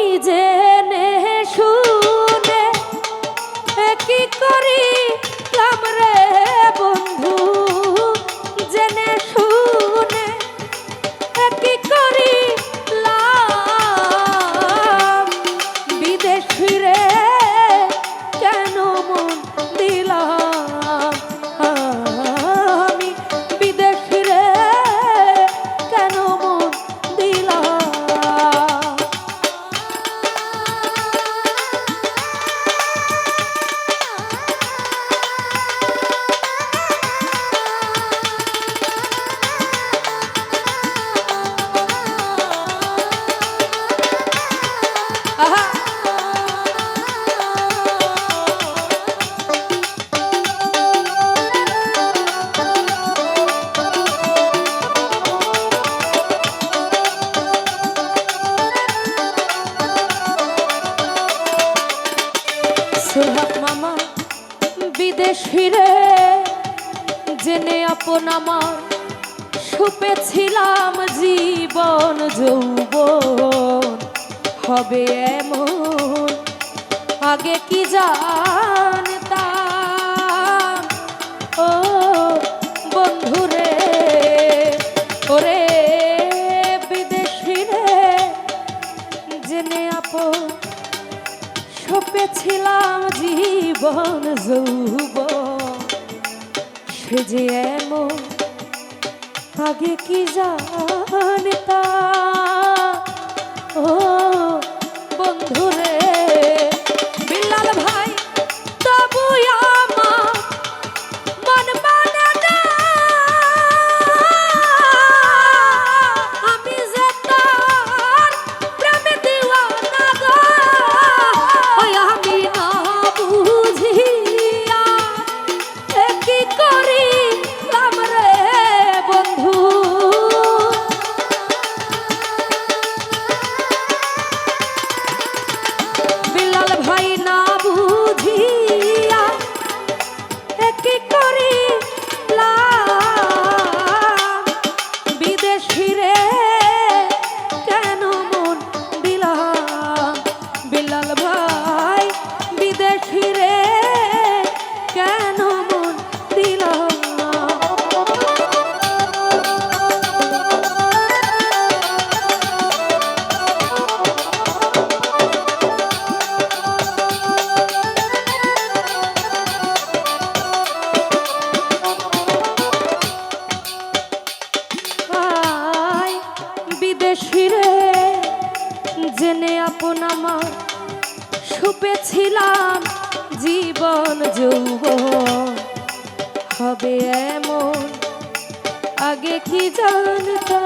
আমি জেনে শুনে কি করি? ফিরে জেনে আপন আমার সুপেছিলাম জীবন যৌবন। হবে এমন, আগে কি জানতাম? ও বন্ধুরে ওরে বিদেশ ফিরে জেনে আপন, সপেছিলাম জীবন যৌব সে যে এমন? আগে কি জানতা ও ভয় বিদেশ রে জেনে আপন আমার সুপেছিলাম জীবন যৌব হবে এমন আগে কি জানতাম?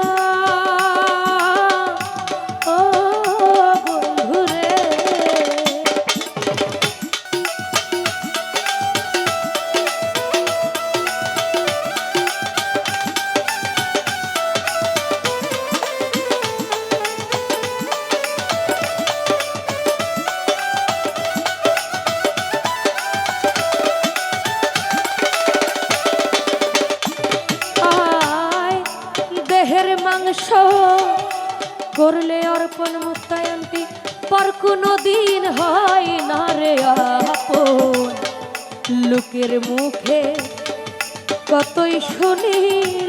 করলে অর্পণ মুক্তায়ন্তী পর কোনো দিন হয় না রে আপন। লোকের মুখে কতই শুনিলাম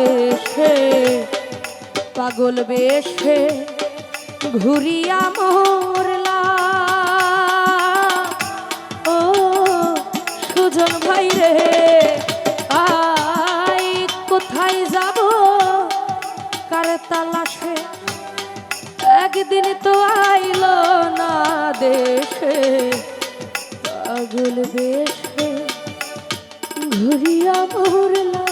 দেশে, পাগল বেশে ঘুরিয়া মরলা। ও সুজন ভাই রে, আই কোথায় যাব? কার তালাশে? একদিন তো আইলো না দেশে, পাগল বেশে ঘুরিয়া মরলা।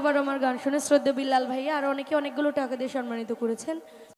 আবার আমার গান শুনে শ্রদ্ধা বিল্লাল ভাইয়া আর অনেকে অনেকগুলো টাকা দিয়ে সম্মানিত করেছেন।